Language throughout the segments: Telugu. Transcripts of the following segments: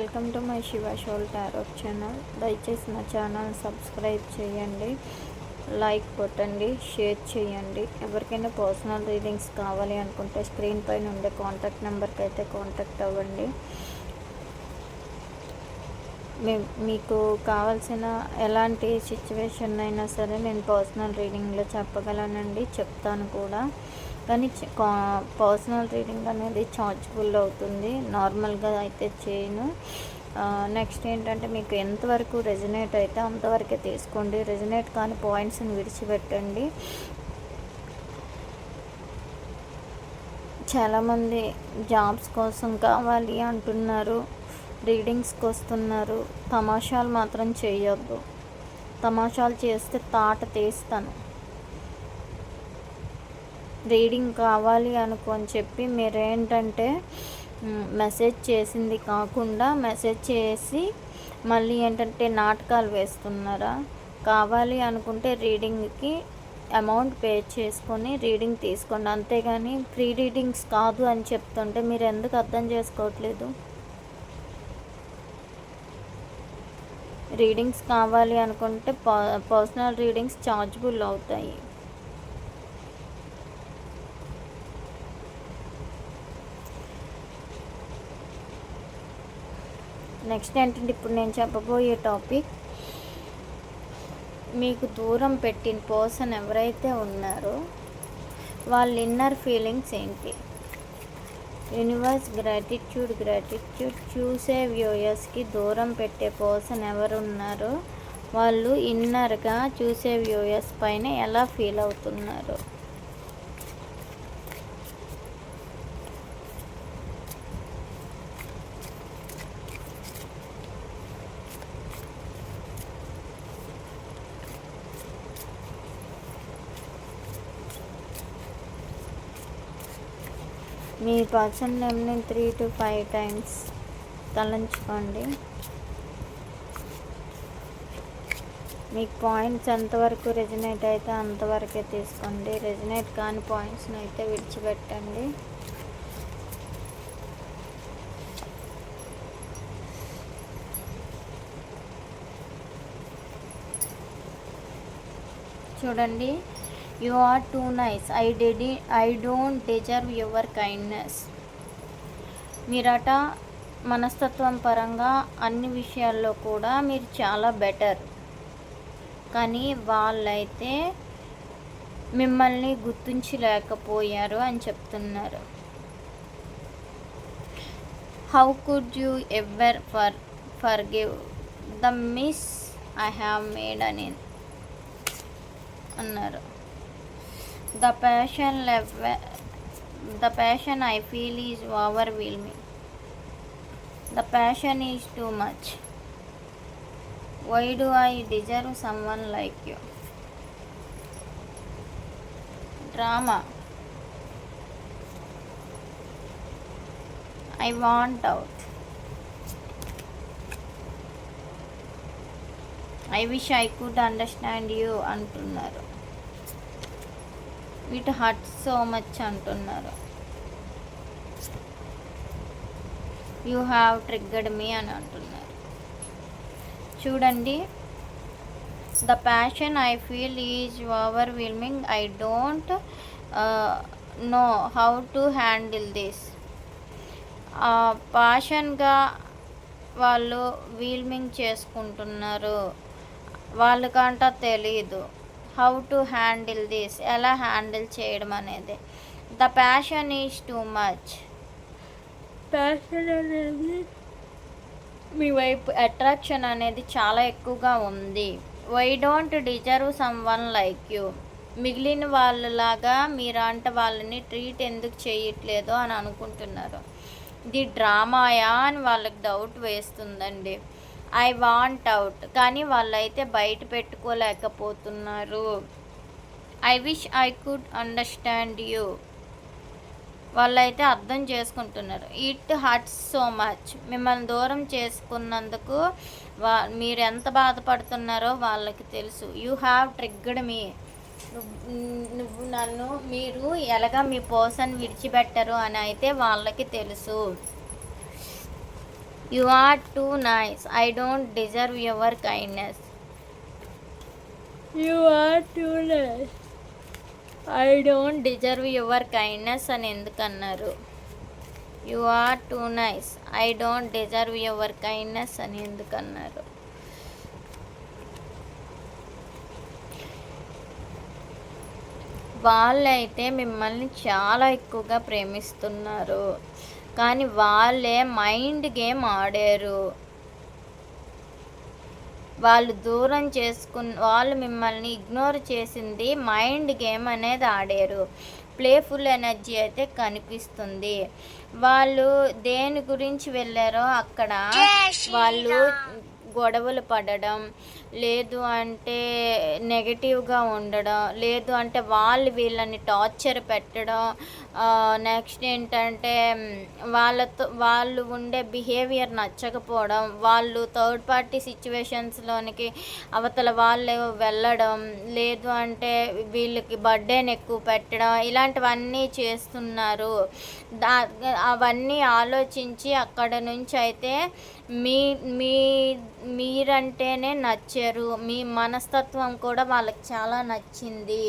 Welcome to my Shiva soul tarot channel. దయచేసి నా ఛానల్ సబ్స్క్రైబ్ చేయండి లైక్ కొట్టండి షేర్ చేయండి. ఎవరికైనా పర్సనల్ రీడింగ్స్ కావాలి అనుకుంటే స్క్రీన్ పైన ఉండే కాంటాక్ట్ నెంబర్కి అయితే కాంటాక్ట్ అవ్వండి. మీకు కావాల్సిన ఎలాంటి సిచ్యువేషన్ అయినా సరే నేను పర్సనల్ రీడింగ్లో చెప్పగలనండి చెప్తాను కూడా. కానీ పర్సనల్ రీడింగ్ అనేది చార్జబుల్ అవుతుంది. నార్మల్గా అయితే చేయను. నెక్స్ట్ ఏంటంటే మీకు ఎంతవరకు రెజినేట్ అయితే అంతవరకే తీసుకోండి. రెజినేట్ కాని పాయింట్స్ని విడిచిపెట్టండి. చాలామంది జాబ్స్ కోసం కావాలి అంటున్నారు. రీడింగ్స్కి వస్తున్నారు తమాషాలు మాత్రం చేయొద్దు. తమాషాలు చేస్తే తాట తీస్తాను. రీడింగ్ కావాలి అనుకొని చెప్పి మీరేంటంటే మెసేజ్ చేసింది కాకుండా మెసేజ్ చేసి మళ్ళీ ఏంటంటే నాటకాలు వేస్తున్నారా? కావాలి అనుకుంటే రీడింగ్కి అమౌంట్ పే చేసుకొని రీడింగ్ తీసుకోండి. అంతేగాని ఫ్రీ రీడింగ్స్ కాదు అని చెప్తుంటే మీరు ఎందుకు అర్థం చేసుకోవట్లేదు? రీడింగ్స్ కావాలి అనుకుంటే పర్సనల్ రీడింగ్స్ ఛార్జబుల్ అవుతాయి. నెక్స్ట్ ఏంటంటే ఇప్పుడు నేను చెప్పబోయే టాపిక్ మీకు దూరం పెట్టిన పర్సన్ ఎవరైతే ఉన్నారో వాళ్ళ ఇన్నర్ ఫీలింగ్స్ ఏంటి? యూనివర్స్ గ్రాటిట్యూడ్ గ్రాటిట్యూడ్ చూసే వ్యూయర్స్కి దూరం పెట్టే పర్సన్ ఎవరు ఉన్నారో వాళ్ళు ఇన్నర్గా చూసే వ్యూయర్స్ పైన ఎలా ఫీల్ అవుతున్నారు. మీ పర్సన్ నేమ్ని త్రీ టు ఫైవ్ టైమ్స్ తలంచుకోండి. మీకు పాయింట్స్ ఎంతవరకు రెజినేట్ అయితే అంతవరకే తీసుకోండి. రెజినేట్ కాని పాయింట్స్ని అయితే విడిచిపెట్టండి. చూడండి. You are too nice I డెడి I don't deserve your kindness మీరట మనస్తత్వం పరంగా అన్ని విషయాల్లో కూడా మీరు చాలా బెటర్ కానీ వాళ్ళైతే మిమ్మల్ని గుర్తించలేకపోయారు అని చెప్తున్నారు. How could you ever for forgive the mess I have made అని అన్నారు. The passion the passion I feel is overwhelming. The passion is too much. Why do I deserve someone like you? Drama. I want out. I wish I could understand you అంటున్నారు ఇట్ హర్ట్ సో మచ్ అంటున్నారు. యూ హ్యావ్ ట్రిగ్గర్డ్ మీ అని అంటున్నారు. చూడండి. The passion I feel is overwhelming I don't know how to handle this ప్యాషన్గా వాళ్ళు వీల్మింగ్ చేసుకుంటున్నారు. వాళ్ళకంట తెలీదు. హౌ టు హ్యాండిల్ దిస్ ఎలా హ్యాండిల్ చేయడం అనేది? The passion is too much passion అనేది మీ వైపు అట్రాక్షన్ అనేది చాలా ఎక్కువగా ఉంది. Why don't deserve someone like you మిగిలిన వాళ్ళలాగా మీరంట వాళ్ళని ట్రీట్ ఎందుకు చేయట్లేదు అని అనుకుంటున్నారు. ఇది డ్రామాయా అని వాళ్ళకి డౌట్ వేస్తుందండి. ఐ వాంట్ అవుట్ కానీ వాళ్ళైతే బయట పెట్టుకోలేకపోతున్నారు. I wish I could understand you వాళ్ళైతే అర్థం చేసుకుంటున్నారు. ఇట్ హర్ట్స్ సో మచ్ మిమ్మల్ని దూరం చేసుకున్నందుకు వా మీరు ఎంత బాధపడుతున్నారో వాళ్ళకి తెలుసు. యూ హ్యావ్ ట్రిగ్గడ్ మీ నువ్వు నన్ను మీరు ఎలాగ మీ పర్సన్ విడిచిపెట్టరు అని అయితే వాళ్ళకి తెలుసు. You are too nice I don't deserve your kindness you are too nice I don't deserve your kindness అని ఎందుకన్నారు? You are too nice I don't deserve your kindness అని ఎందుకన్నారు? వాళ్ళు వాళ్ళైతే మిమ్మల్ని చాలా ఎక్కువగా ప్రేమిస్తున్నారు. కానీ వాళ్ళే మైండ్ గేమ్ ఆడారు. వాళ్ళు దూరం చేసుకున్న వాళ్ళు మిమ్మల్ని ఇగ్నోర్ చేసింది మైండ్ గేమ్ అనేది ఆడారు. ప్లేఫుల్ ఎనర్జీ అయితే కనిపిస్తుంది. వాళ్ళు దేని గురించి వెళ్ళారో అక్కడ వాళ్ళు గొడవలు పడడం లేదు అంటే నెగటివ్గా ఉండడం లేదు అంటే వాళ్ళు వీళ్ళని టార్చర్ పెట్టడం నెక్స్ట్ ఏంటంటే వాళ్ళతో వాళ్ళు ఉండే బిహేవియర్ నచ్చకపోవడం వాళ్ళు థర్డ్ పార్టీ సిచ్యువేషన్స్లోనికి అవతల వాళ్ళు వెళ్ళడం లేదు అంటే వీళ్ళకి బర్త్డేని ఎక్కువ పెట్టడం ఇలాంటివన్నీ చేస్తున్నారు. దా అవన్నీ ఆలోచించి అక్కడ నుంచి అయితే మీ మీ మీరంటేనే ఇచ్చారు. మీ మనస్తత్వం కూడా వాళ్ళకి చాలా నచ్చింది.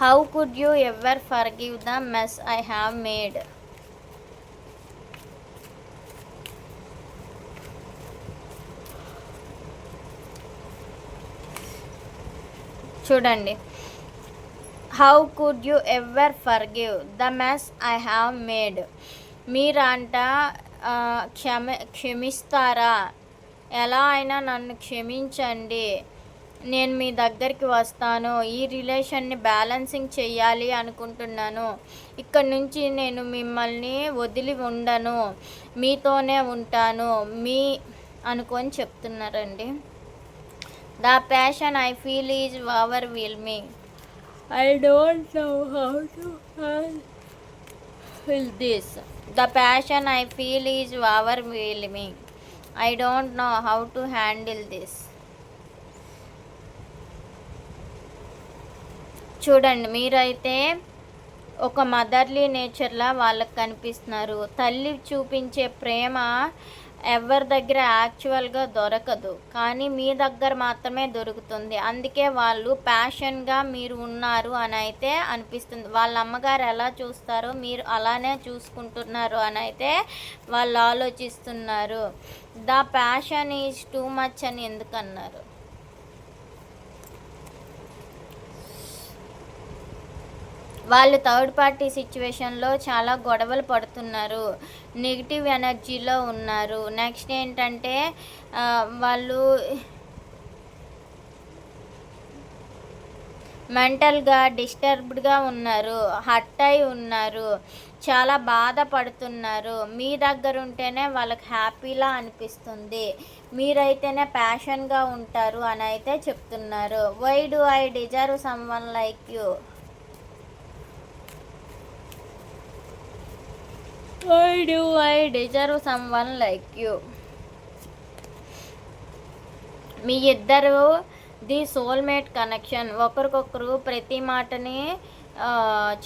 How could you ever forgive the mess I have made చూడండి. How could you ever forgive the mess I have made మీరంట క్షమ క్షమిస్తారా? ఎలా అయినా నన్ను క్షమించండి. నేను మీ దగ్గరికి వస్తాను. ఈ రిలేషన్ని బ్యాలెన్సింగ్ చేయాలి అనుకుంటున్నాను. ఇక్కడ నుంచి నేను మిమ్మల్ని వదిలి ఉండను. మీతోనే ఉంటాను. మీ అనుకొని చెప్తున్నారండి. The passion I feel is overwhelming. I don't know how to feel this. The passion I feel is overwhelming. I don't know how to handle this చూడండి మీరైతే ఒక మదర్లీ నేచర్లా వాళ్ళకి కనిపిస్తున్నారు. తల్లి చూపించే ప్రేమ ఎవరి దగ్గర యాక్చువల్గా దొరకదు. కానీ మీ దగ్గర మాత్రమే దొరుకుతుంది. అందుకే వాళ్ళు ప్యాషన్గా మీరు ఉన్నారు అని అయితే అనిపిస్తుంది. వాళ్ళ అమ్మగారు ఎలా చూస్తారో మీరు అలానే చూసుకుంటున్నారు అని అయితే వాళ్ళు ఆలోచిస్తున్నారు. The passion is too much అని ఎందుకన్నారు? వాళ్ళు థర్డ్ పార్టీ సిచ్యువేషన్లో చాలా గొడవలు పడుతున్నారు. నెగిటివ్ ఎనర్జీలో ఉన్నారు. నెక్స్ట్ ఏంటంటే వాళ్ళు మెంటల్గా డిస్టర్బ్డ్గా ఉన్నారు. హట్ అయి ఉన్నారు. చాలా బాధపడుతున్నారు. మీ దగ్గర ఉంటేనే వాళ్ళకి హ్యాపీలా అనిపిస్తుంది. మీరైతేనే ప్యాషన్గా ఉంటారు అని అయితే చెప్తున్నారు. Why do I deserve someone like you why do I deserve someone like you మీ ఇద్దరు ది సోల్మేట్ కనెక్షన్. ఒకరికొకరు ప్రతి మాటని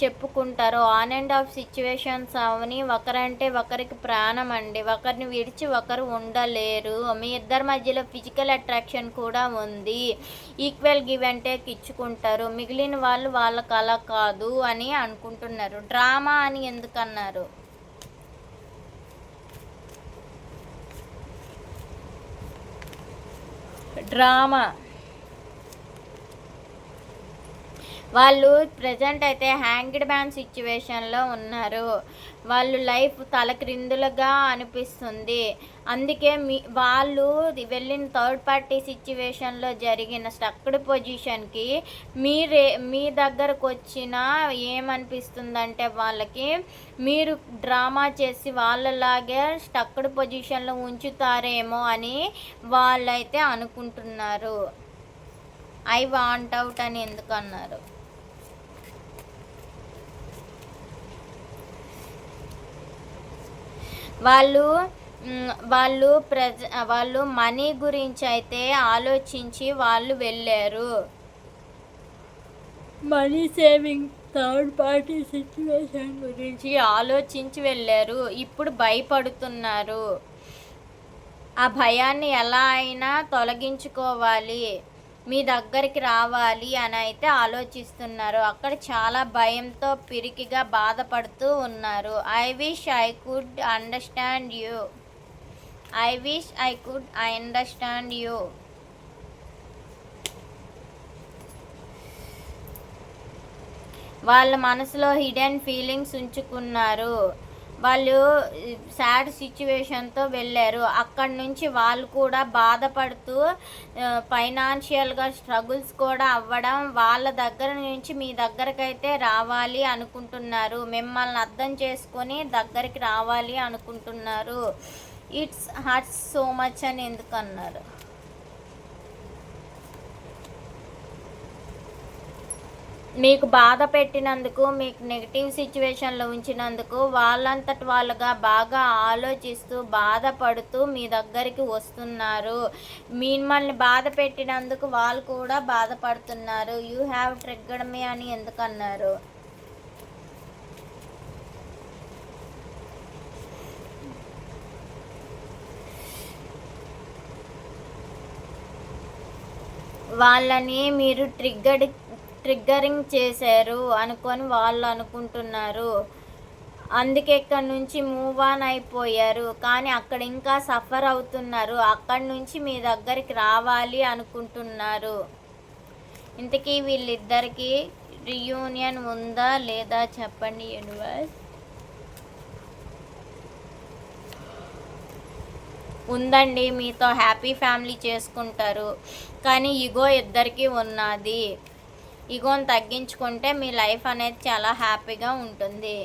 చెప్పుకుంటారు. ఆన్ అండ్ ఆఫ్ సిచ్యువేషన్స్ అవని ఒకరంటే ఒకరికి ప్రాణం అండి. ఒకరిని విడిచి ఒకరు ఉండలేరు. మీ ఇద్దరి మధ్యలో ఫిజికల్ అట్రాక్షన్ కూడా ఉంది. ఈక్వల్ గివ్ అండ్ టేక్ ఇచ్చుకుంటారు. మిగిలిన వాళ్ళు వాళ్ళకి అలా కాదు అని అనుకుంటున్నారు. డ్రామా అని ఎందుకన్నారు? అన్నారు డ్రామా వాళ్ళు ప్రజెంట్ అయితే హ్యాంగిడ్ మ్యాన్ సిచ్యువేషన్లో ఉన్నారు. వాళ్ళు లైఫ్ తలక్రిందులుగా అనిపిస్తుంది. అందుకే మీ వాళ్ళు వెళ్ళిన థర్డ్ పార్టీ సిచ్యువేషన్లో జరిగిన స్టక్డ్ పొజిషన్కి మీరే మీ దగ్గరకు వచ్చిన ఏమనిపిస్తుందంటే వాళ్ళకి మీరు డ్రామా చేసి వాళ్ళలాగే స్టక్డ్ పొజిషన్లో ఉంచుతారేమో అని వాళ్ళైతే అనుకుంటున్నారు. ఐ వాంట్ అవుట్ అని ఎందుకు అన్నారు వాళ్ళు వాళ్ళు ప్రజ వాళ్ళు మనీ గురించి అయితే ఆలోచించి వాళ్ళు వెళ్ళారు. Money saving third party situation గురించి ఆలోచించి వెళ్ళారు. ఇప్పుడు భయపడుతున్నారు. ఆ భయాన్ని ఎలా అయినా తొలగించుకోవాలి. మీ దగ్గరికి రావాలి అని అయితే ఆలోచిస్తున్నారు. అక్కడ చాలా భయంతో పిరికిగా బాధపడుతూ ఉన్నారు. I wish I could understand you I wish I could I understand you వాళ్ళ మనసులో హిడెన్ ఫీలింగ్స్ ఉంచుకున్నారు. వాళ్ళు సాడ్ సిచ్యువేషన్తో వెళ్ళారు. అక్కడి నుంచి వాళ్ళు కూడా బాధపడుతూ ఫైనాన్షియల్గా స్ట్రగుల్స్ కూడా అవ్వడం వాళ్ళ దగ్గర నుంచి మీ దగ్గరకైతే రావాలి అనుకుంటున్నారు. మిమ్మల్ని అర్థం చేసుకొని దగ్గరికి రావాలి అనుకుంటున్నారు. ఇట్స్ హర్ట్స్ సో మచ్ అని ఎందుకన్నారు? మీకు బాధ పెట్టినందుకు మీకు నెగిటివ్ సిచ్యువేషన్లో ఉంచినందుకు వాళ్ళంతటి వాళ్ళుగా బాగా ఆలోచిస్తూ బాధపడుతూ మీ దగ్గరికి వస్తున్నారు. మిమ్మల్ని బాధ పెట్టినందుకు వాళ్ళు కూడా బాధపడుతున్నారు. యూ హ్యావ్ ట్రిగ్గడ్ మీ అని ఎందుకన్నారు? వాళ్ళని మీరు ట్రిగ్గర్డ్ ట్రిగ్గరింగ్ చేశారు అనుకొని వాళ్ళు అనుకుంటున్నారు. అందుకే ఇక్కడ నుంచి మూవ్ ఆన్ అయిపోయారు. కానీ అక్కడ ఇంకా సఫర్ అవుతున్నారు. అక్కడి నుంచి మీ దగ్గరికి రావాలి అనుకుంటున్నారు. ఇంతకీ వీళ్ళిద్దరికీ రియూనియన్ ఉందా లేదా చెప్పండి యూనివర్స్ ఉందండి మీతో హ్యాపీ ఫ్యామిలీ చేసుకుంటారు. కానీ ఇగో ఇద్దరికీ ఉన్నది. ఇగోని తగ్గించుకుంటే మీ లైఫ్ అనేది చాలా హ్యాపీగా ఉంటుంది.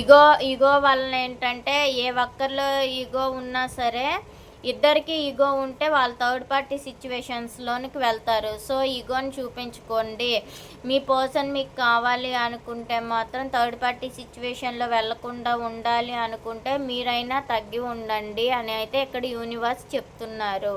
ఇగో ఇగో వలన ఏంటంటే ఏ ఒక్కరిలో ఈగో ఉన్నా సరే ఇద్దరికి ఈగో ఉంటే వాళ్ళు థర్డ్ పార్టీ సిచ్యువేషన్స్లోనికి వెళ్తారు. సో ఈగోని చూపించుకోండి. మీ పర్సన్ మీకు కావాలి అనుకుంటే మాత్రం థర్డ్ పార్టీ సిచ్యువేషన్లో వెళ్ళకుండా ఉండాలి అనుకుంటే మీరైనా తగ్గి ఉండండి అని అయితే ఇక్కడ యూనివర్స్ చెప్తున్నారు.